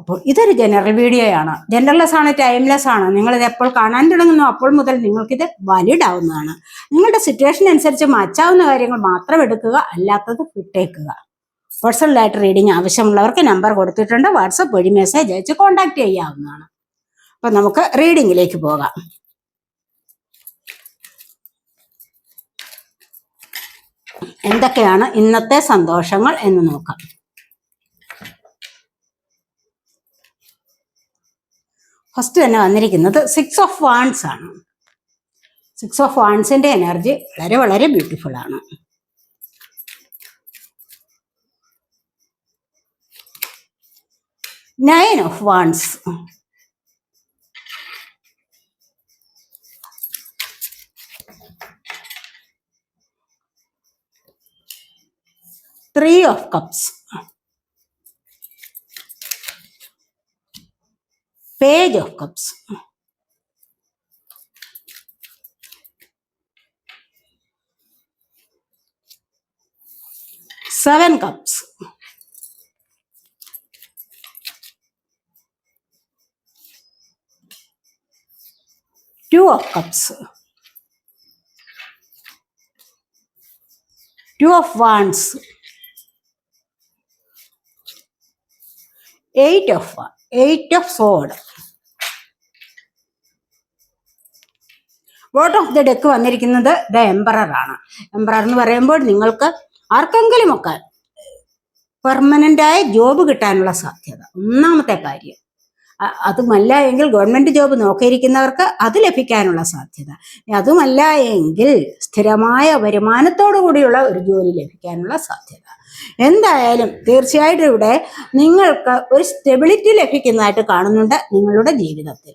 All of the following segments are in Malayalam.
അപ്പോൾ ഇതൊരു ജനറൽ വീഡിയോയാണ് ജനറൽലെസ് ആണ് ടൈംലെസ് ആണ്. നിങ്ങൾ ഇത് എപ്പോൾ കാണാൻ തുടങ്ങുന്നു അപ്പോൾ മുതൽ നിങ്ങൾക്കിത് വാലിഡ് ആവുന്നതാണ് നിങ്ങളുടെ സിറ്റുവേഷൻ അനുസരിച്ച് മാറ്റാവുന്ന കാര്യങ്ങൾ മാത്രം എടുക്കുക അല്ലാത്തത് വിട്ടേക്കുക. പേഴ്സണലായിട്ട് റീഡിങ് ആവശ്യമുള്ളവർക്ക് നമ്പർ കൊടുത്തിട്ടുണ്ട്. വാട്സപ്പ് വഴി മെസ്സേജ് അയച്ച് കോൺടാക്ട് ചെയ്യാവുന്നതാണ്. അപ്പൊ നമുക്ക് റീഡിങ്ങിലേക്ക് പോകാം. എന്തൊക്കെയാണ് ഇന്നത്തെ സന്തോഷങ്ങൾ എന്ന് നോക്കാം. ഫസ്റ്റ് തന്നെ വന്നിരിക്കുന്നത് സിക്സ് ഓഫ് വാൺസ് ആണ്. സിക്സ് ഓഫ് വാൺസിന്റെ എനർജി വളരെ വളരെ ബ്യൂട്ടിഫുൾ ആണ്. Nine of wands three of cups Page of Cups. Seven Cups. Two of Cups. Two of Wands. Eight of eight of sword vote of the deck വന്നിരിക്കുന്നത് ദ എംബറർ ആണ്. എന്ന് പറയുമ്പോൾ നിങ്ങൾക്ക് ആർക്കെങ്കിലുമൊക്കെ പെർമനന്റ് ആയ ജോബ് കിട്ടാനുള്ള സാധ്യത. ഒന്നാമത്തെ കാര്യം. അതുമല്ല എങ്കിൽ ഗവൺമെന്റ് ജോബ് നോക്കിയിരിക്കുന്നവർക്ക് അത് ലഭിക്കാനുള്ള സാധ്യത. അതുമല്ല എങ്കിൽ സ്ഥിരമായ വരുമാനത്തോടു കൂടിയുള്ള ഒരു ജോലി ലഭിക്കാനുള്ള സാധ്യത. എന്തായാലും തീർച്ചയായിട്ടും ഇവിടെ നിങ്ങൾക്ക് ഒരു സ്റ്റെബിലിറ്റി ലഭിക്കുന്നതായിട്ട് കാണുന്നുണ്ട് നിങ്ങളുടെ ജീവിതത്തിൽ.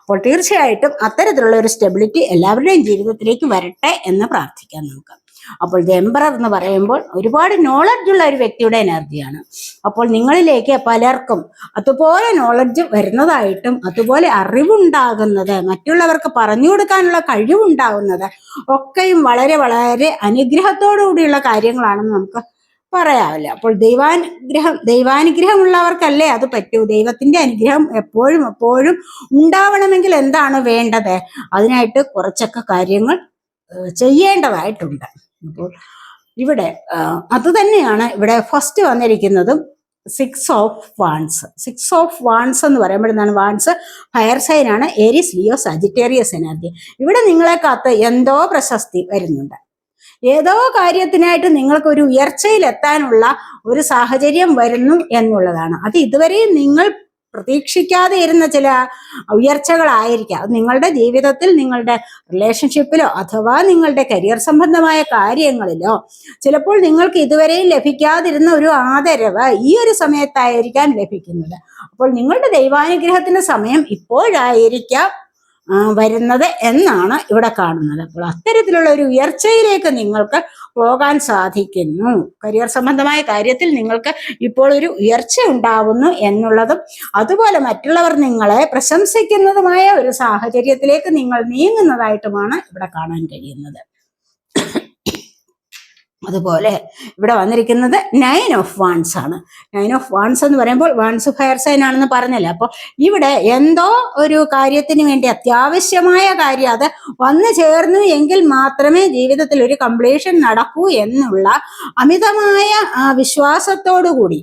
അപ്പോൾ തീർച്ചയായിട്ടും അത്തരത്തിലുള്ള ഒരു സ്റ്റെബിലിറ്റി എല്ലാവരുടെയും ജീവിതത്തിലേക്ക് വരട്ടെ എന്ന് പ്രാർത്ഥിക്കാം നമുക്ക്. അപ്പോൾ ദ എംബറർ എന്ന് പറയുമ്പോൾ ഒരുപാട് നോളജ് ഉള്ള ഒരു വ്യക്തിയുടെ എനർജിയാണ് അപ്പോൾ നിങ്ങളിലേക്ക് പലർക്കും അതുപോലെ നോളജ് വരുന്നതായിട്ടും അതുപോലെ അറിവുണ്ടാകുന്നത് മറ്റുള്ളവർക്ക് പറഞ്ഞു കൊടുക്കാനുള്ള കഴിവുണ്ടാകുന്നത് ഒക്കെയും വളരെ വളരെ അനുഗ്രഹത്തോടു കൂടിയുള്ള കാര്യങ്ങളാണെന്ന് നമുക്ക് പറയാവില്ല അപ്പോൾ ദൈവാനുഗ്രഹം ദൈവാനുഗ്രഹമുള്ളവർക്കല്ലേ അത് പറ്റൂ? ദൈവത്തിന്റെ അനുഗ്രഹം എപ്പോഴും എപ്പോഴും ഉണ്ടാവണമെങ്കിൽ എന്താണ് വേണ്ടത്? അതിനായിട്ട് കുറച്ചൊക്കെ കാര്യങ്ങൾ ചെയ്യേണ്ടതായിട്ടുണ്ട്. അപ്പോൾ ഇവിടെ അത് തന്നെയാണ് ഇവിടെ first വന്നിരിക്കുന്നതും six of wands six of wands എന്ന് പറയുമ്പോൾ എന്താണ് വാൺസ് ഫയർ ആണ്. ഏരിസ് ലിയോ സജിറ്റേറിയസ് എനർജി ഇവിടെ നിങ്ങളെ കാത്ത് എന്തോ പ്രശസ്തി വരുന്നുണ്ട്. ഏതോ കാര്യത്തിനായിട്ട് നിങ്ങൾക്ക് ഒരു ഉയർച്ചയിൽ എത്താനുള്ള ഒരു സാഹചര്യം വരുന്നു എന്നുള്ളതാണ്. അത് ഇതുവരെയും നിങ്ങൾ പ്രതീക്ഷിക്കാതെ ഇരുന്ന ചില ഉയർച്ചകളായിരിക്കാം. അത് നിങ്ങളുടെ ജീവിതത്തിൽ നിങ്ങളുടെ റിലേഷൻഷിപ്പിലോ അഥവാ നിങ്ങളുടെ കരിയർ സംബന്ധമായ കാര്യങ്ങളിലോ ചിലപ്പോൾ നിങ്ങൾക്ക് ഇതുവരെയും ലഭിക്കാതിരുന്ന ഒരു ആദരവ് ഈ ഒരു സമയത്തായിരിക്കാം ലഭിക്കുന്നത്. അപ്പോൾ നിങ്ങളുടെ ദൈവാനുഗ്രഹത്തിന്റെ സമയം ഇപ്പോഴായിരിക്കാം. വരുന്നത് എന്നാണ് ഇവിടെ കാണുന്നത്. അപ്പോൾ അത്തരത്തിലുള്ള ഒരു ഉയർച്ചയിലേക്ക് നിങ്ങൾക്ക് പോകാൻ സാധിക്കുന്നു. കരിയർ സംബന്ധമായ കാര്യത്തിൽ നിങ്ങൾക്ക് ഇപ്പോൾ ഒരു ഉയർച്ച ഉണ്ടാവുന്നു എന്നുള്ളതും അതുപോലെ മറ്റുള്ളവർ നിങ്ങളെ പ്രശംസിക്കുന്നതുമായ ഒരു സാഹചര്യത്തിലേക്ക് നിങ്ങൾ നീങ്ങുന്നതായിട്ടുമാണ് ഇവിടെ കാണാൻ കഴിയുന്നത്. അതുപോലെ ഇവിടെ വന്നിരിക്കുന്നത് നയൻ ഓഫ് വാൺസ് ആണ്. നയൻ ഓഫ് വാൺസ് എന്ന് പറയുമ്പോൾ വാൺസ് ഫയർ സൈൻ ആണെന്ന് പറഞ്ഞല്ലേ? അപ്പോൾ ഇവിടെ എന്തോ ഒരു കാര്യത്തിന് വേണ്ടി അത്യാവശ്യമായ കാര്യം അത് വന്നു ചേർന്നു എങ്കിൽ മാത്രമേ ജീവിതത്തിൽ ഒരു കംപ്ലീഷൻ നടക്കൂ എന്നുള്ള അമിതമായ വിശ്വാസത്തോടു കൂടി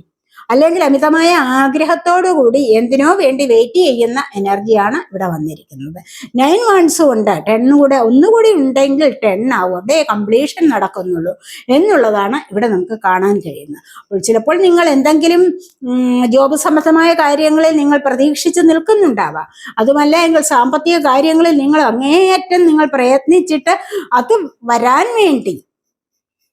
അല്ലെങ്കിൽ അമിതമായ ആഗ്രഹത്തോടു കൂടി എന്തിനോ വേണ്ടി വെയിറ്റ് ചെയ്യുന്ന എനർജിയാണ് ഇവിടെ വന്നിരിക്കുന്നത്. നയൻ വൺസ് ഉണ്ട്. ടെൻ കൂടെ ഒന്നുകൂടി ഉണ്ടെങ്കിൽ ടെൻ ആവും. അതേ കംപ്ലീഷൻ നടക്കുന്നുള്ളൂ എന്നുള്ളതാണ് ഇവിടെ നമുക്ക് കാണാൻ കഴിയുന്നത്. ചിലപ്പോൾ നിങ്ങൾ എന്തെങ്കിലും ജോബ് സംബന്ധമായ കാര്യങ്ങളിൽ നിങ്ങൾ പ്രതീക്ഷിച്ച് നിൽക്കുന്നുണ്ടാവാം. അതുമല്ല എങ്കിൽ സാമ്പത്തിക കാര്യങ്ങളിൽ നിങ്ങൾ അങ്ങേയറ്റം നിങ്ങൾ പ്രയത്നിച്ചിട്ട് അത് വരാൻ വേണ്ടി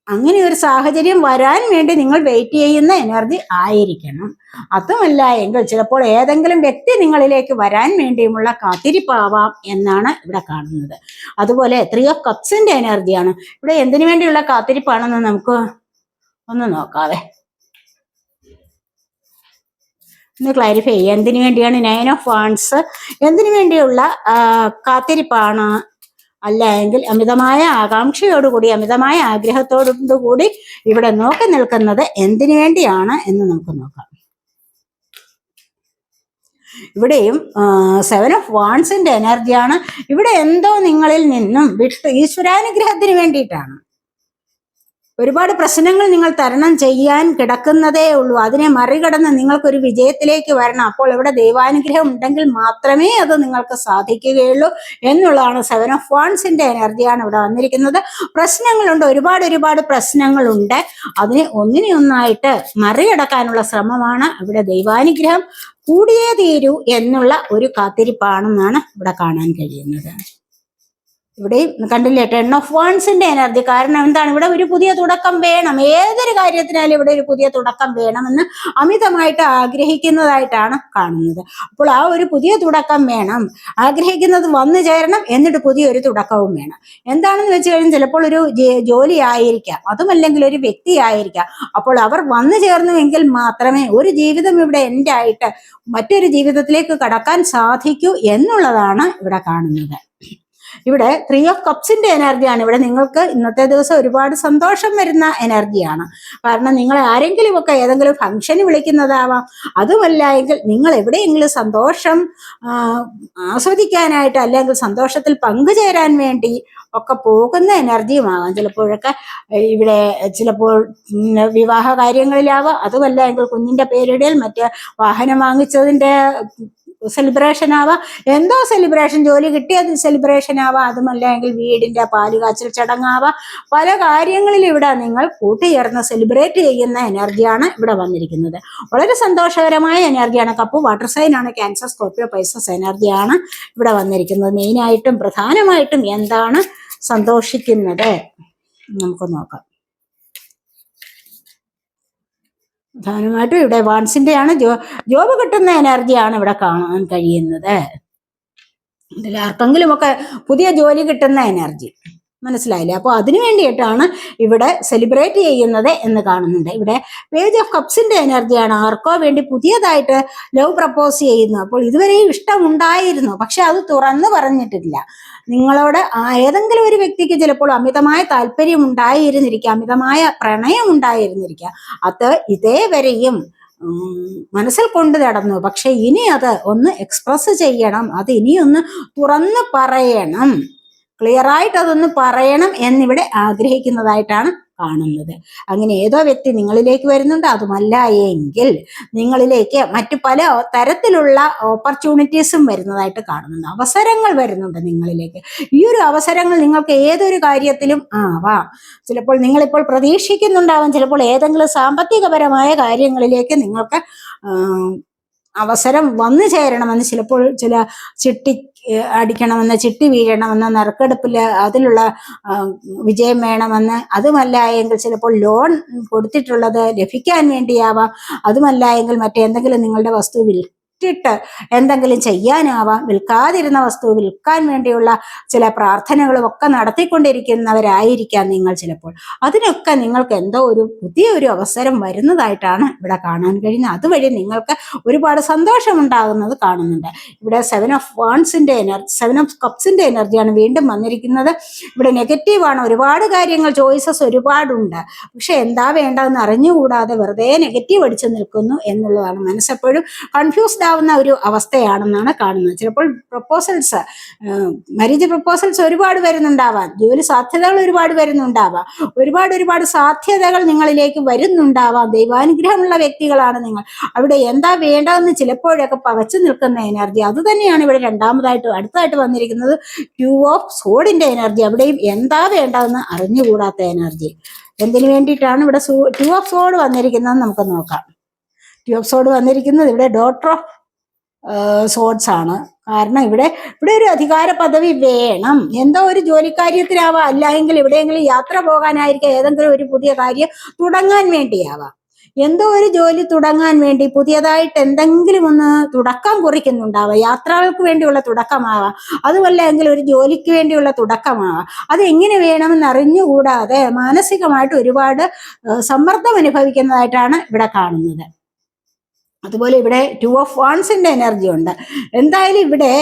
അങ്ങനെ ഒരു സാഹചര്യം വരാൻ വേണ്ടി നിങ്ങൾ വെയിറ്റ് ചെയ്യുന്ന എനർജി ആയിരിക്കണം. അതുമല്ല എങ്കിൽ ചിലപ്പോൾ ഏതെങ്കിലും വ്യക്തി നിങ്ങളിലേക്ക് വരാൻ വേണ്ടിയുമുള്ള കാത്തിരിപ്പാവാം എന്നാണ് ഇവിടെ കാണുന്നത്. അതുപോലെ ത്രീ ഓഫ് കപ്സിന്റെ എനർജിയാണ് ഇവിടെ എന്തിനു വേണ്ടിയുള്ള കാത്തിരിപ്പാണെന്ന് നമുക്ക് ഒന്ന് നോക്കാവേ. ഒന്ന് ക്ലാരിഫൈ ചെയ്യുക. എന്തിനു വേണ്ടിയാണ് നയൻ ഓഫ് വാൺസ് എന്തിനു വേണ്ടിയുള്ള കാത്തിരിപ്പാണ്? അല്ല എങ്കിൽ അമിതമായ ആകാംക്ഷയോടുകൂടി അമിതമായ ആഗ്രഹത്തോടുകൂടി ഇവിടെ നോക്കി നിൽക്കുന്നത് എന്തിനു വേണ്ടിയാണ് എന്ന് നമുക്ക് നോക്കാം. ഇവിടെയും സെവൻ ഓഫ് വാൺസിന്റെ എനർജിയാണ് ഇവിടെ എന്തോ നിങ്ങളിൽ നിന്നും വിട്ട് ഈശ്വരാനുഗ്രഹത്തിന് വേണ്ടിയിട്ടാണ്. ഒരുപാട് പ്രശ്നങ്ങൾ നിങ്ങൾ തരണം ചെയ്യാൻ കിടക്കുന്നതേ ഉള്ളൂ. അതിനെ മറികടന്ന് നിങ്ങൾക്കൊരു വിജയത്തിലേക്ക് വരണം. അപ്പോൾ ഇവിടെ ദൈവാനുഗ്രഹം ഉണ്ടെങ്കിൽ മാത്രമേ അത് നിങ്ങൾക്ക് സാധിക്കുകയുള്ളൂ എന്നുള്ളതാണ് സെവൻ ഓഫ് വാൺസിന്റെ എനർജിയാണ് ഇവിടെ വന്നിരിക്കുന്നത്. പ്രശ്നങ്ങളുണ്ട്. ഒരുപാട് ഒരുപാട് പ്രശ്നങ്ങളുണ്ട്. അതിനെ ഒന്നിനെ ഒന്നായിട്ട് മറികടക്കാനുള്ള ശ്രമമാണ് ഇവിടെ ദൈവാനുഗ്രഹം. കൂടിയേ തീരൂ എന്നുള്ള ഒരു കാത്തിരിപ്പാണെന്നാണ് ഇവിടെ കാണാൻ കഴിയുന്നത്. ഇവിടെയും കണ്ടില്ലേ ടെൺ ഓഫ് വേൺസിന്റെ എനർജി കാരണം എന്താണ്? ഇവിടെ ഒരു പുതിയ തുടക്കം വേണം. ഏതൊരു കാര്യത്തിനാലും ഇവിടെ ഒരു പുതിയ തുടക്കം വേണമെന്ന് അമിതമായിട്ട് ആഗ്രഹിക്കുന്നതായിട്ടാണ് കാണുന്നത്. അപ്പോൾ ആ ഒരു പുതിയ തുടക്കം വേണം. ആഗ്രഹിക്കുന്നത് വന്നു ചേരണം എന്നിട്ട് പുതിയൊരു തുടക്കവും വേണം. എന്താണെന്ന് വെച്ച് കഴിഞ്ഞാൽ ചിലപ്പോൾ ഒരു ജോലി ആയിരിക്കാം. അതുമല്ലെങ്കിൽ ഒരു വ്യക്തി ആയിരിക്കാം. അപ്പോൾ അവർ വന്നു ചേർന്നുവെങ്കിൽ മാത്രമേ ഒരു ജീവിതം ഇവിടെ എന്റെ ആയിട്ട് മറ്റൊരു ജീവിതത്തിലേക്ക് കടക്കാൻ സാധിക്കൂ എന്നുള്ളതാണ് ഇവിടെ കാണുന്നത്. ഇവിടെ ത്രീ ഓഫ് കപ്സിന്റെ എനർജിയാണ് ഇവിടെ നിങ്ങൾക്ക് ഇന്നത്തെ ദിവസം ഒരുപാട് സന്തോഷം വരുന്ന എനർജിയാണ് കാരണം നിങ്ങൾ ആരെങ്കിലും ഒക്കെ ഏതെങ്കിലും ഫംഗ്ഷന് വിളിക്കുന്നതാവാം. അതുമല്ല എങ്കിൽ നിങ്ങൾ എവിടെയെങ്കിലും സന്തോഷം ആസ്വദിക്കാനായിട്ട് അല്ലെങ്കിൽ സന്തോഷത്തിൽ പങ്കുചേരാൻ വേണ്ടി ഒക്കെ പോകുന്ന എനർജിയുമാകാം ചിലപ്പോഴൊക്കെ ഇവിടെ ചിലപ്പോൾ വിവാഹ കാര്യങ്ങളിലാവാം. അതുമല്ല എങ്കിൽ കുഞ്ഞിന്റെ പേരിടയിൽ മറ്റേ വാഹനം വാങ്ങിച്ചതിന്റെ സെലിബ്രേഷൻ ആവാം. എന്തോ സെലിബ്രേഷൻ ജോലി കിട്ടിയത് സെലിബ്രേഷൻ ആവാം. അതുമല്ല എങ്കിൽ വീടിന്റെ പാലുകാച്ചൽ ചടങ്ങാവാം. പല കാര്യങ്ങളിൽ ഇവിടെ നിങ്ങൾ കൂട്ടുചേർന്ന് സെലിബ്രേറ്റ് ചെയ്യുന്ന എനർജിയാണ് ഇവിടെ വന്നിരിക്കുന്നത്. വളരെ സന്തോഷകരമായ എനർജിയാണ് കപ്പ് വാട്ടർ സൈൻ ആണ്. ക്യാൻസർ സ്കോർപ്പിയോ പൈസസ് എനർജിയാണ് ഇവിടെ വന്നിരിക്കുന്നത്. മെയിനായിട്ടും പ്രധാനമായിട്ടും എന്താണ് സന്തോഷിക്കുന്നത്? നമുക്ക് നോക്കാം. പ്രധാനമായിട്ടും ഇവിടെ വാൺസിന്റെ ആണ് ജോ ജോബ് കിട്ടുന്ന എനർജിയാണ് ഇവിടെ കാണാൻ കഴിയുന്നത്. ഇതിൽ ആർക്കെങ്കിലും ഒക്കെ പുതിയ ജോലി കിട്ടുന്ന എനർജി. മനസ്സിലായില്ലേ? അപ്പോൾ അതിനു വേണ്ടിയിട്ടാണ് ഇവിടെ സെലിബ്രേറ്റ് ചെയ്യുന്നത് എന്ന് കാണുന്നുണ്ട്. ഇവിടെ പേജ് ഓഫ് കപ്സിന്റെ എനർജിയാണ്. ആർക്കോ വേണ്ടി പുതിയതായിട്ട് ലവ് പ്രപ്പോസ് ചെയ്യുന്നു. അപ്പോൾ ഇതുവരെയും ഇഷ്ടമുണ്ടായിരുന്നു. പക്ഷെ അത് തുറന്നു പറഞ്ഞിട്ടില്ല. നിങ്ങളോട് ഏതെങ്കിലും ഒരു വ്യക്തിക്ക് ചിലപ്പോൾ അമിതമായ താല്പര്യം ഉണ്ടായിരുന്നിരിക്കാം. അമിതമായ പ്രണയം ഉണ്ടായിരുന്നിരിക്കാം. അത് ഇതേവരെയും മനസ്സിൽ കൊണ്ടു നടന്നു. പക്ഷെ ഇനി അത് ഒന്ന് എക്സ്പ്രസ് ചെയ്യണം. അത് ഇനിയൊന്ന് തുറന്ന് പറയണം. ക്ലിയർ ആയിട്ട് അതൊന്ന് പറയണം എന്നിവിടെ ആഗ്രഹിക്കുന്നതായിട്ടാണ് കാണുന്നത്. അങ്ങനെ ഏതോ വ്യക്തി നിങ്ങളിലേക്ക് വരുന്നുണ്ട്. അതുമല്ല എങ്കിൽ നിങ്ങളിലേക്ക് മറ്റു പല തരത്തിലുള്ള ഓപ്പർച്യൂണിറ്റീസും വരുന്നതായിട്ട് കാണുന്നുണ്ട്. അവസരങ്ങൾ വരുന്നുണ്ട് നിങ്ങളിലേക്ക്. ഈ ഒരു അവസരങ്ങൾ നിങ്ങൾക്ക് ഏതൊരു കാര്യത്തിലും ആവാം. ചിലപ്പോൾ നിങ്ങളിപ്പോൾ പ്രതീക്ഷിക്കുന്നുണ്ടാവാം. ചിലപ്പോൾ ഏതെങ്കിലും സാമ്പത്തികപരമായ കാര്യങ്ങളിലേക്ക് നിങ്ങൾക്ക് അവസരം വന്നു ചേരണമെന്ന് ചിലപ്പോൾ ചില ചിട്ടി അടിക്കണമെന്ന് ചിട്ടി വീഴണമെന്ന് നറുക്കെടുപ്പിൽ അതിലുള്ള വിജയം വേണമെന്ന് അതുമല്ല എങ്കിൽ ചിലപ്പോൾ ലോൺ കൊടുത്തിട്ടുള്ളത് ലഭിക്കാൻ വേണ്ടിയാവാം. അതുമല്ല എങ്കിൽ മറ്റെന്തെങ്കിലും നിങ്ങളുടെ വസ്തു വിറ്റിട്ട് എന്തെങ്കിലും ചെയ്യാനാവാം. വിൽക്കാതിരുന്ന വസ്തു വിൽക്കാൻ വേണ്ടിയുള്ള ചില പ്രാർത്ഥനകളും ഒക്കെ നടത്തിക്കൊണ്ടിരിക്കുന്നവരായിരിക്കാം നിങ്ങൾ ചിലപ്പോൾ. അതിനൊക്കെ നിങ്ങൾക്ക് എന്തോ ഒരു പുതിയ ഒരു അവസരം വരുന്നതായിട്ടാണ് ഇവിടെ കാണാൻ കഴിയുന്നത്. അതുവഴി നിങ്ങൾക്ക് ഒരുപാട് സന്തോഷം ഉണ്ടാകുന്നത് കാണുന്നുണ്ട്. ഇവിടെ സെവൻ ഓഫ് വാൺസിന്റെ എനർജി സെവൻ ഓഫ് കപ്സിന്റെ എനർജിയാണ് വീണ്ടും വന്നിരിക്കുന്നത്. ഇവിടെ നെഗറ്റീവാണ് ഒരുപാട് കാര്യങ്ങൾ ചോയ്സസ് ഒരുപാടുണ്ട്. പക്ഷെ എന്താ വേണ്ടതെന്ന് അറിഞ്ഞുകൂടാതെ വെറുതെ നെഗറ്റീവ് അടിച്ചു നിൽക്കുന്നു എന്നുള്ളതാണ് മനസ്സെപ്പോഴും കൺഫ്യൂസ്ഡ് ആവുന്ന ഒരു അവസ്ഥയാണെന്നാണ് കാണുന്നത്. ചിലപ്പോൾ പ്രപ്പോസൽസ് മരീജ് പ്രപ്പോസൽസ് ഒരുപാട് വരുന്നുണ്ടാവാം. ജോലി സാധ്യതകൾ ഒരുപാട് വരുന്നുണ്ടാവാം. ഒരുപാട് ഒരുപാട് സാധ്യതകൾ നിങ്ങളിലേക്ക് വരുന്നുണ്ടാവാം. ദൈവാനുഗ്രഹമുള്ള വ്യക്തികളാണ് നിങ്ങൾ. അവിടെ എന്താ വേണ്ടതെന്ന് ചിലപ്പോഴൊക്കെ പകച്ചു നിൽക്കുന്ന എനർജി അത് തന്നെയാണ് ഇവിടെ രണ്ടാമതായിട്ട് അടുത്തായിട്ട് വന്നിരിക്കുന്നത് ടു ഓഫ് സോഡിന്റെ എനർജി അവിടെയും എന്താ വേണ്ടതെന്ന് അറിഞ്ഞുകൂടാത്ത എനർജി എന്തിനു വേണ്ടിയിട്ടാണ് ഇവിടെ ടു ഓഫ് സോഡ് വന്നിരിക്കുന്നത് നമുക്ക് നോക്കാം. ടു ഓഫ് സോഡ് വന്നിരിക്കുന്നത് ഇവിടെ ഡോട്ടർ ഓഫ് സോഡ്സ് ആണ്. കാരണം ഇവിടെ ഇവിടെ ഒരു അധികാര പദവി വേണം. എന്തോ ഒരു ജോലിക്കാര്യത്തിലാവാം അല്ലെങ്കിൽ എവിടെയെങ്കിലും യാത്ര പോകാനായിരിക്കാം. ഏതെങ്കിലും ഒരു പുതിയ കാര്യം തുടങ്ങാൻ വേണ്ടിയാവാം. എന്തോ ഒരു ജോലി തുടങ്ങാൻ വേണ്ടി പുതിയതായിട്ട് എന്തെങ്കിലും ഒന്ന് തുടക്കം കുറിക്കുന്നുണ്ടാവാം. യാത്രകൾക്ക് വേണ്ടിയുള്ള തുടക്കമാവാം. അതുമല്ല എങ്കിൽ ഒരു ജോലിക്ക് വേണ്ടിയുള്ള തുടക്കമാവാം. അതെങ്ങനെ വേണമെന്ന് അറിഞ്ഞുകൂടാതെ മാനസികമായിട്ട് ഒരുപാട് സമ്മർദ്ദം അനുഭവിക്കുന്നതായിട്ടാണ് ഇവിടെ കാണുന്നത്. അതുപോലെ ഇവിടെ ടു ഓഫ് വൺസിന്റെ എനർജി ഉണ്ട്. എന്തായാലും ഇവിടെ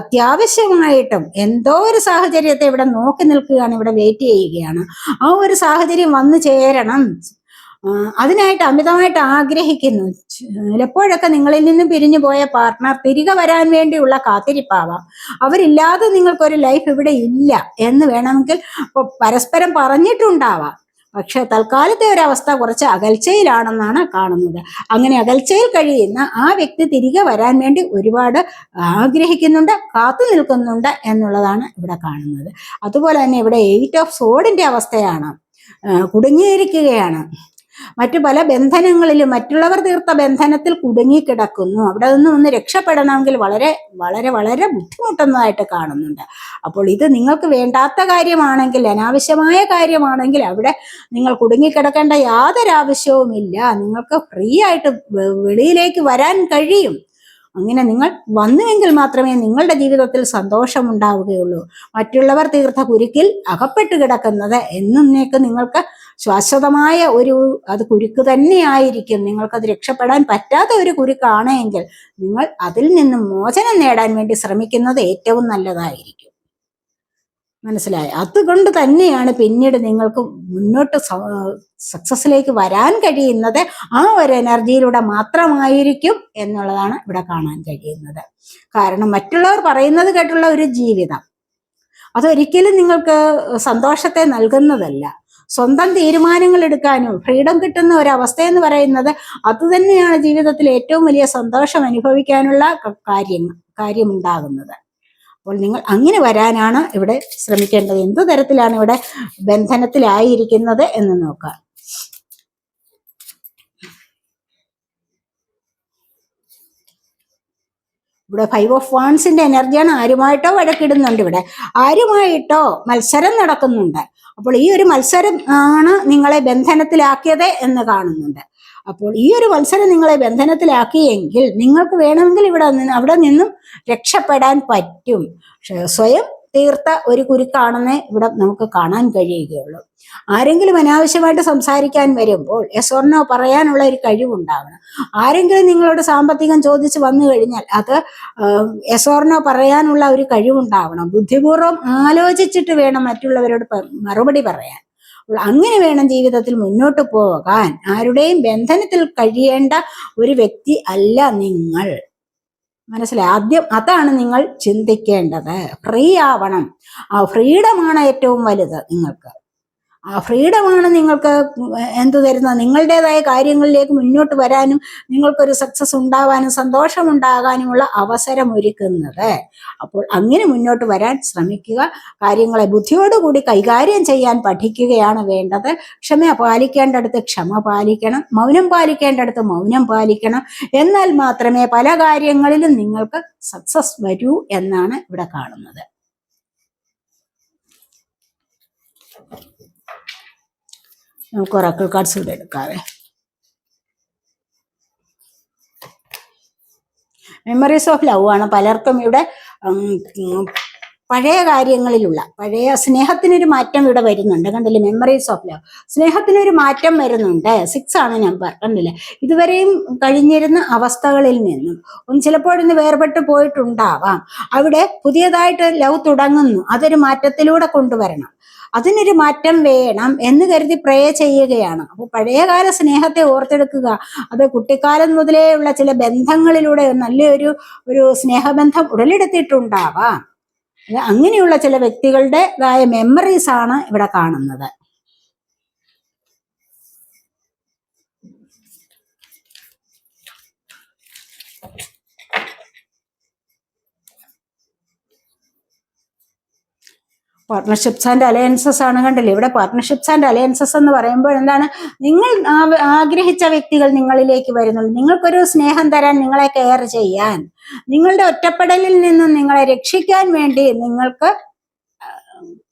അത്യാവശ്യമായിട്ടും എന്തോ ഒരു സാഹചര്യത്തെ ഇവിടെ നോക്കി നിൽക്കുകയാണ് ഇവിടെ വെയിറ്റ് ചെയ്യുകയാണ്. ആ ഒരു സാഹചര്യം വന്നു ചേരണം. അതിനായിട്ട് അമിതമായിട്ട് ആഗ്രഹിക്കുന്നു. ചിലപ്പോഴൊക്കെ നിങ്ങളിൽ നിന്നും പിരിഞ്ഞു പോയ പാർട്ട്ണർ തിരികെ വരാൻ വേണ്ടിയുള്ള കാത്തിരിപ്പാവാം. അവരില്ലാതെ നിങ്ങൾക്കൊരു ലൈഫ് ഇവിടെ ഇല്ല എന്ന് വേണമെങ്കിൽ പരസ്പരം പറഞ്ഞിട്ടുണ്ടാവാം. പക്ഷെ തൽക്കാലത്തെ ഒരവസ്ഥ കുറച്ച് അകൽച്ചയിലാണെന്നാണ് കാണുന്നത്. അങ്ങനെ അകൽച്ചയിൽ കഴിയുന്ന ആ വ്യക്തി തിരികെ വരാൻ വേണ്ടി ഒരുപാട് ആഗ്രഹിക്കുന്നുണ്ട് കാത്തു നിൽക്കുന്നുണ്ട് എന്നുള്ളതാണ് ഇവിടെ കാണുന്നത്. അതുപോലെ തന്നെ ഇവിടെ എയ്റ്റ് ഓഫ് സോഡിന്റെ അവസ്ഥയാണ്. കുടുങ്ങിയിരിക്കുകയാണ്. മറ്റു പല ബന്ധനങ്ങളിലും മറ്റുള്ളവർ തീർത്ത ബന്ധനത്തിൽ കുടുങ്ങിക്കിടക്കുന്നു. അവിടെ നിന്ന് ഒന്ന് രക്ഷപ്പെടണമെങ്കിൽ വളരെ വളരെ വളരെ ബുദ്ധിമുട്ടുന്നതായിട്ട് കാണുന്നുണ്ട്. അപ്പോൾ ഇത് നിങ്ങൾക്ക് വേണ്ടാത്ത കാര്യമാണെങ്കിൽ അനാവശ്യമായ കാര്യമാണെങ്കിൽ അവിടെ നിങ്ങൾ കുടുങ്ങിക്കിടക്കേണ്ട യാതൊരു ആവശ്യവുമില്ല നിങ്ങൾക്ക് ഫ്രീ ആയിട്ട് വെളിയിലേക്ക് വരാൻ കഴിയും. അങ്ങനെ നിങ്ങൾ വന്നുവെങ്കിൽ മാത്രമേ നിങ്ങളുടെ ജീവിതത്തിൽ സന്തോഷമുണ്ടാവുകയുള്ളൂ മറ്റുള്ളവർ തീർത്ത കുരുക്കിൽ അകപ്പെട്ട് കിടക്കുന്നത് എന്നേക്ക് നിങ്ങൾക്ക് ശാശ്വതമായ ഒരു അത് കുരുക്ക് തന്നെയായിരിക്കും. നിങ്ങൾക്കത് രക്ഷപ്പെടാൻ പറ്റാത്ത ഒരു കുരുക്കാണ് എങ്കിൽ നിങ്ങൾ അതിൽ നിന്നും മോചനം നേടാൻ വേണ്ടി ശ്രമിക്കുന്നത് ഏറ്റവും നല്ലതായിരിക്കും. മനസ്സിലായി? അതുകൊണ്ട് തന്നെയാണ് പിന്നീട് നിങ്ങൾക്ക് മുന്നോട്ട് സക്സസിലേക്ക് വരാൻ കഴിയുന്നത് ആ ഒരു എനർജിയിലൂടെ മാത്രമായിരിക്കും എന്നുള്ളതാണ് ഇവിടെ കാണാൻ കഴിയുന്നത്. കാരണം മറ്റുള്ളവർ പറയുന്നത് കേട്ടുള്ള ഒരു ജീവിതം. അതൊരിക്കലും നിങ്ങൾക്ക് സന്തോഷത്തെ നൽകുന്നതല്ല. സ്വന്തം തീരുമാനങ്ങൾ എടുക്കാനും ഫ്രീഡം കിട്ടുന്ന ഒരു അവസ്ഥ എന്ന് പറയുന്നത് അതുതന്നെയാണ് ജീവിതത്തിൽ ഏറ്റവും വലിയ സന്തോഷം അനുഭവിക്കാനുള്ള കാര്യം കാര്യമുണ്ടാകുന്നത്. അപ്പോൾ നിങ്ങൾ അങ്ങനെ വരാനാണ് ഇവിടെ ശ്രമിക്കേണ്ടത്. എന്ത് തരത്തിലാണ് ഇവിടെ ബന്ധനത്തിലായിരിക്കുന്നത് എന്ന് നോക്കുക ഇവിടെ ഫൈവ് ഓഫ് വാൺസിന്റെ എനർജിയാണ് ആരുമായിട്ടോ വഴക്കിടുന്നുണ്ട് ഇവിടെ. ആരുമായിട്ടോ മത്സരം നടക്കുന്നുണ്ട്. അപ്പോൾ ഈ ഒരു മത്സരം ആണ് നിങ്ങളെ ബന്ധനത്തിലാക്കിയത് എന്ന് കാണുന്നുണ്ട്. അപ്പോൾ ഈ ഒരു മത്സരം നിങ്ങളെ ബന്ധനത്തിലാക്കിയെങ്കിൽ നിങ്ങൾക്ക് വേണമെങ്കിൽ ഇവിടെ അവിടെ നിന്നും രക്ഷപ്പെടാൻ പറ്റും. സ്വയം തീർത്ത ഒരു കുരുക്കാണെന്നേ ഇവിടെ നമുക്ക് കാണാൻ കഴിയുകയുള്ളൂ. ആരെങ്കിലും അനാവശ്യമായിട്ട് സംസാരിക്കാൻ വരുമ്പോൾ യെസോർണോ പറയാനുള്ള ഒരു കഴിവുണ്ടാവണം. ആരെങ്കിലും നിങ്ങളോട് സാമ്പത്തികം ചോദിച്ച് വന്നു കഴിഞ്ഞാൽ അത് യെസോർണോ പറയാനുള്ള ഒരു കഴിവുണ്ടാവണം. ബുദ്ധിപൂർവം ആലോചിച്ചിട്ട് വേണം മറ്റുള്ളവരോട് മറുപടി പറയാൻ. അങ്ങനെ വേണം ജീവിതത്തിൽ മുന്നോട്ട് പോകാൻ. ആരുടെയും ബന്ധനത്തിൽ കഴിയേണ്ട ഒരു വ്യക്തി അല്ല നിങ്ങൾ. മനസ്സിലായി? ആദ്യം അതാണ് നിങ്ങൾ ചിന്തിക്കേണ്ടത്. ഫ്രീ ആവണം. ആ ഫ്രീഡമാണ് ഏറ്റവും വലുത് നിങ്ങൾക്ക്. ഫ്രീഡമാണ് നിങ്ങൾക്ക് എന്ത് തരുന്നത് നിങ്ങളുടേതായ കാര്യങ്ങളിലേക്ക് മുന്നോട്ട് വരാനും നിങ്ങൾക്കൊരു സക്സസ് ഉണ്ടാവാനും സന്തോഷമുണ്ടാകാനുമുള്ള അവസരം ഒരുക്കുന്നത് അപ്പോൾ അങ്ങനെ മുന്നോട്ട് വരാൻ ശ്രമിക്കുക. കാര്യങ്ങളെ ബുദ്ധിയോടുകൂടി കൈകാര്യം ചെയ്യാൻ പഠിക്കുകയാണ് വേണ്ടത്. ക്ഷമ പാലിക്കേണ്ടടുത്ത് ക്ഷമ പാലിക്കണം. മൗനം പാലിക്കേണ്ടടുത്ത് മൗനം പാലിക്കണം. എന്നാൽ മാത്രമേ പല കാര്യങ്ങളിലും നിങ്ങൾക്ക് സക്സസ് വരൂ എന്നാണ് ഇവിടെ കാണുന്നത്. നമുക്ക് ഒറാക്കിൾ കാർഡ്സ് ഇവിടെ എടുക്കാവേ. മെമ്മറീസ് ഓഫ് ലവ് ആണ് പലർക്കും ഇവിടെ പഴയ കാര്യങ്ങളിലുള്ള പഴയ സ്നേഹത്തിനൊരു മാറ്റം ഇവിടെ വരുന്നുണ്ട്. കണ്ടില്ലേ? മെമ്മറീസ് ഓഫ് ലവ് സ്നേഹത്തിനൊരു മാറ്റം വരുന്നുണ്ട്. സിക്സ് ആണ് നമ്പർ കണ്ടില്ലേ? ഇതുവരെയും കഴിഞ്ഞിരുന്ന അവസ്ഥകളിൽ നിന്നും ഒന്ന് ചിലപ്പോഴൊന്ന് വേർപെട്ട് പോയിട്ടുണ്ടാവാം. അവിടെ പുതിയതായിട്ട് ലവ് തുടങ്ങുന്നു. അതൊരു മാറ്റത്തിലൂടെ കൊണ്ടുവരണം. അതിനൊരു മാറ്റം വേണം എന്ന് കരുതി പ്രേ ചെയ്യുകയാണ്. അപ്പോൾ പഴയകാല സ്നേഹത്തെ ഓർത്തെടുക്കുക. അത് കുട്ടിക്കാലം മുതലേ ഉള്ള ചില ബന്ധങ്ങളിലൂടെ നല്ലൊരു ഒരു സ്നേഹബന്ധം ഉടലെടുത്തിട്ടുണ്ടാവാം. അങ്ങനെയുള്ള ചില വ്യക്തികളുടേതായ മെമ്മറീസ് ആണ് ഇവിടെ കാണുന്നത്. പാർട്ട്ണർഷിപ്സ് ആൻഡ് അലയൻസസ് ആണ് കണ്ടില്ലേ? ഇവിടെ പാർട്ട്ണർഷിപ്സ് ആൻഡ് അലയൻസസ് എന്ന് പറയുമ്പോൾ എന്താണ്? നിങ്ങൾ ആഗ്രഹിച്ച വ്യക്തികൾ നിങ്ങളിലേക്ക് വരുന്നുള്ളൂ നിങ്ങൾക്കൊരു സ്നേഹം തരാൻ നിങ്ങളെ കെയർ ചെയ്യാൻ. നിങ്ങളുടെ ഒറ്റപ്പെടലിൽ നിന്നും നിങ്ങളെ രക്ഷിക്കാൻ വേണ്ടി നിങ്ങൾക്ക്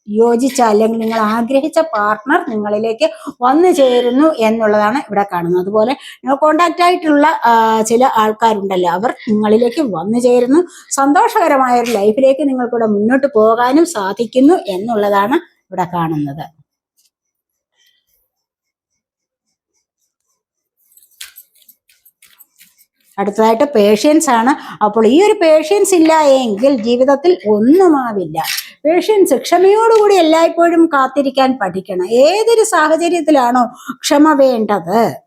യോജിച്ച അല്ലെങ്കിൽ നിങ്ങൾ ആഗ്രഹിച്ച പാർട്ട്ണർ നിങ്ങളിലേക്ക് വന്നു ചേരുന്നു എന്നുള്ളതാണ് ഇവിടെ കാണുന്നത്. അതുപോലെ കോണ്ടാക്റ്റ് ആയിട്ടുള്ള ചില ആൾക്കാരുണ്ടല്ലോ അവർ നിങ്ങളിലേക്ക് വന്നു ചേരുന്നു. സന്തോഷകരമായ ഒരു ലൈഫിലേക്ക് നിങ്ങൾക്കിവിടെ മുന്നോട്ട് പോകാനും സാധിക്കുന്നു എന്നുള്ളതാണ് ഇവിടെ കാണുന്നത്. അടുത്തതായിട്ട് പേഷ്യൻസ് ആണ്. അപ്പോൾ ഈ ഒരു പേഷ്യൻസ് ഇല്ല എങ്കിൽ ജീവിതത്തിൽ ഒന്നുമാവില്ല. പേഷ്യൻസ് ക്ഷമയോടുകൂടി എല്ലായ്പ്പോഴും കാത്തിരിക്കാൻ പഠിക്കണം. ഏതൊരു സാഹചര്യത്തിലാണോ ക്ഷമ വേണ്ടത്?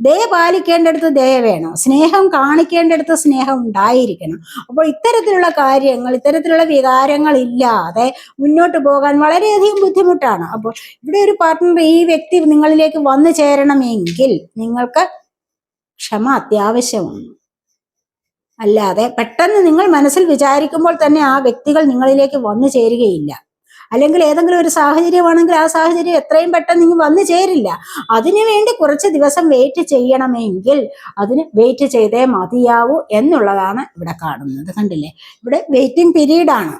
ദയ പാലിക്കേണ്ടടുത്ത് ദയ വേണം. സ്നേഹം കാണിക്കേണ്ടടുത്ത് സ്നേഹം ഉണ്ടായിരിക്കണം. അപ്പോൾ ഇത്തരത്തിലുള്ള കാര്യങ്ങൾ ഇത്തരത്തിലുള്ള വികാരങ്ങൾ ഇല്ലാതെ മുന്നോട്ട് പോകാൻ വളരെയധികം ബുദ്ധിമുട്ടാണ്. അപ്പോൾ ഇവിടെ ഒരു പാർട്ട്ണർ ഈ വ്യക്തി നിങ്ങളിലേക്ക് വന്നു ചേരണമെങ്കിൽ നിങ്ങൾക്ക് ക്ഷമ അത്യാവശ്യമാണ്. അല്ലാതെ പെട്ടെന്ന് നിങ്ങൾ മനസ്സിൽ വിചാരിക്കുമ്പോൾ തന്നെ ആ വ്യക്തികൾ നിങ്ങളിലേക്ക് വന്നു ചേരുകയില്ല. അല്ലെങ്കിൽ ഏതെങ്കിലും ഒരു സാഹചര്യമാണെങ്കിൽ ആ സാഹചര്യം എത്രയും പെട്ടെന്ന് നിങ്ങൾ വന്നു ചേരില്ല. അതിനു വേണ്ടി കുറച്ച് ദിവസം വെയിറ്റ് ചെയ്യണമെങ്കിൽ അതിന് വെയിറ്റ് ചെയ്തേ മതിയാവൂ എന്നുള്ളതാണ് ഇവിടെ കാണുന്നത്. കണ്ടില്ലേ? ഇവിടെ വെയിറ്റിംഗ് പീരീഡാണ്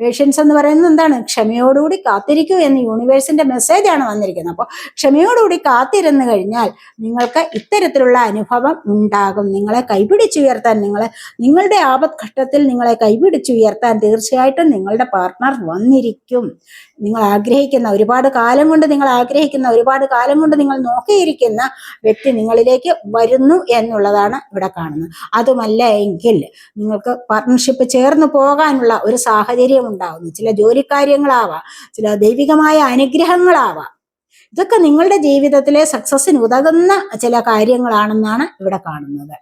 പേഷ്യൻസ് എന്ന് പറയുന്നത് എന്താണ്? ക്ഷമയോടുകൂടി കാത്തിരിക്കൂ എന്ന് യൂണിവേഴ്സിന്റെ മെസ്സേജ് ആണ് വന്നിരിക്കുന്നത്. അപ്പോൾ ക്ഷമയോടുകൂടി കാത്തിരുന്നു കഴിഞ്ഞാൽ നിങ്ങൾക്ക് ഇത്തരത്തിലുള്ള അനുഭവം ഉണ്ടാകും. നിങ്ങളെ കൈപിടിച്ചുയർത്താൻ നിങ്ങളെ നിങ്ങളുടെ ആപത്ഘട്ടത്തിൽ നിങ്ങളെ കൈപിടിച്ചുയർത്താൻ തീർച്ചയായിട്ടും നിങ്ങളുടെ പാർട്ട്ണർ വന്നിരിക്കും. നിങ്ങൾ ആഗ്രഹിക്കുന്ന ഒരുപാട് കാലം കൊണ്ട് നിങ്ങൾ ആഗ്രഹിക്കുന്ന ഒരുപാട് കാലം കൊണ്ട് നിങ്ങൾ നോക്കിയിരിക്കുന്ന വ്യക്തി നിങ്ങളിലേക്ക് വരുന്നു എന്നുള്ളതാണ് ഇവിടെ കാണുന്നത്. അതുമല്ല എങ്കിൽ നിങ്ങൾക്ക് പാർട്ട്ണർഷിപ്പ് ചേർന്ന് പോകാനുള്ള ഒരു സാഹചര്യം ഉണ്ടാവുന്നു. ചില ജോലിക്കാര്യങ്ങളാവാം ചില ദൈവികമായ അനുഗ്രഹങ്ങളാവാം. ഇതൊക്കെ നിങ്ങളുടെ ജീവിതത്തിലെ സക്സസ്സിന് ഉതകുന്ന ചില കാര്യങ്ങളാണെന്നാണ് ഇവിടെ കാണുന്നത്.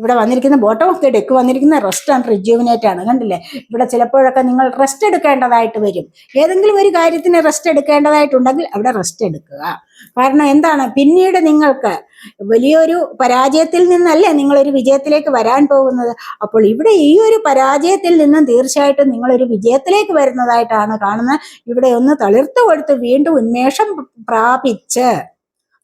ഇവിടെ വന്നിരിക്കുന്ന ബോട്ടം ഓഫ് ദി ഡെക്ക് വന്നിരിക്കുന്ന റെസ്റ്റ് ആൻഡ് റിജ്യൂവിനേറ്റ് ആണ് കണ്ടില്ലേ? ഇവിടെ ചിലപ്പോഴൊക്കെ നിങ്ങൾ റെസ്റ്റ് എടുക്കേണ്ടതായിട്ട് വരും. ഏതെങ്കിലും ഒരു കാര്യത്തിന് റെസ്റ്റ് എടുക്കേണ്ടതായിട്ടുണ്ടെങ്കിൽ അവിടെ റെസ്റ്റ് എടുക്കുക. കാരണം എന്താണ്? പിന്നീട് നിങ്ങൾക്ക് വലിയൊരു പരാജയത്തിൽ നിന്നല്ലേ നിങ്ങളൊരു വിജയത്തിലേക്ക് വരാൻ പോകുന്നത്. അപ്പോൾ ഇവിടെ ഈ ഒരു പരാജയത്തിൽ നിന്നും തീർച്ചയായിട്ടും നിങ്ങളൊരു വിജയത്തിലേക്ക് വരുന്നതായിട്ടാണ് കാണുന്നത്. ഇവിടെ ഒന്ന് തളിർത്തു കൊടുത്ത് വീണ്ടും ഉന്മേഷം പ്രാപിച്ച്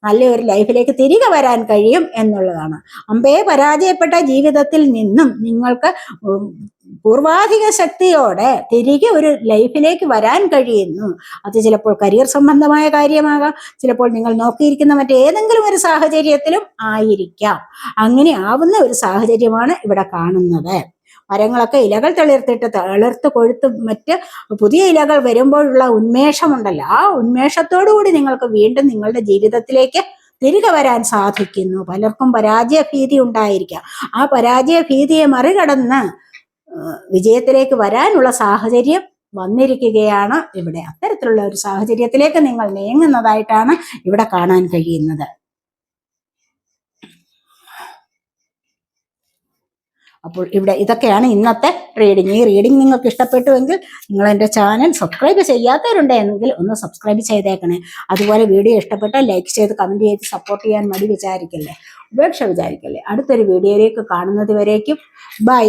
നല്ലൊരു ലൈഫിലേക്ക് തിരികെ വരാൻ കഴിയും എന്നുള്ളതാണ്. അമ്പയെ പരാജയപ്പെട്ട ജീവിതത്തിൽ നിന്നും നിങ്ങൾക്ക് പൂർവാധിക ശക്തിയോടെ തിരികെ ഒരു ലൈഫിലേക്ക് വരാൻ കഴിയുന്നു. അത് ചിലപ്പോൾ കരിയർ സംബന്ധമായ കാര്യമാകാം ചിലപ്പോൾ നിങ്ങൾ നോക്കിയിരിക്കുന്ന മറ്റേതെങ്കിലും ഒരു സാഹചര്യത്തിലും ആയിരിക്കാം. അങ്ങനെ ആവുന്ന ഒരു സാഹചര്യമാണ് ഇവിടെ കാണുന്നത്. മരങ്ങളൊക്കെ ഇലകൾ തളിർത്തിട്ട് തളിർത്ത് കൊഴുത്ത് മറ്റ് പുതിയ ഇലകൾ വരുമ്പോഴുള്ള ഉന്മേഷമുണ്ടല്ലോ. ആ ഉന്മേഷത്തോടു കൂടി നിങ്ങൾക്ക് വീണ്ടും നിങ്ങളുടെ ജീവിതത്തിലേക്ക് തിരികെ വരാൻ സാധിക്കുന്നു. പലർക്കും പരാജയ ഭീതി ഉണ്ടായിരിക്കാം. ആ പരാജയ ഭീതിയെ മറികടന്ന് വിജയത്തിലേക്ക് വരാനുള്ള സാഹചര്യം വന്നിരിക്കുകയാണ്. ഇവിടെ അത്തരത്തിലുള്ള ഒരു സാഹചര്യത്തിലേക്ക് നിങ്ങൾ നീങ്ങുന്നതായിട്ടാണ് ഇവിടെ കാണാൻ കഴിയുന്നത്. അപ്പോൾ ഇവിടെ ഇതൊക്കെയാണ് ഇന്നത്തെ റീഡിങ് ഈ റീഡിങ് നിങ്ങൾക്ക് ഇഷ്ടപ്പെട്ടുവെങ്കിൽ നിങ്ങൾ എന്റെ ചാനൽ സബ്സ്ക്രൈബ് ചെയ്യാത്തവരുണ്ടെങ്കിൽ ഒന്ന് സബ്സ്ക്രൈബ് ചെയ്തേക്കണേ. അതുപോലെ വീഡിയോ ഇഷ്ടപ്പെട്ടാൽ ലൈക്ക് ചെയ്ത് കമന്റ് ചെയ്ത് സപ്പോർട്ട് ചെയ്യാൻ മടി വിചാരിക്കല്ലേ? ഉപേക്ഷ വിചാരിക്കല്ലേ? അടുത്തൊരു വീഡിയോയിലേക്ക് കാണുന്നത് വരേക്കും. ബൈ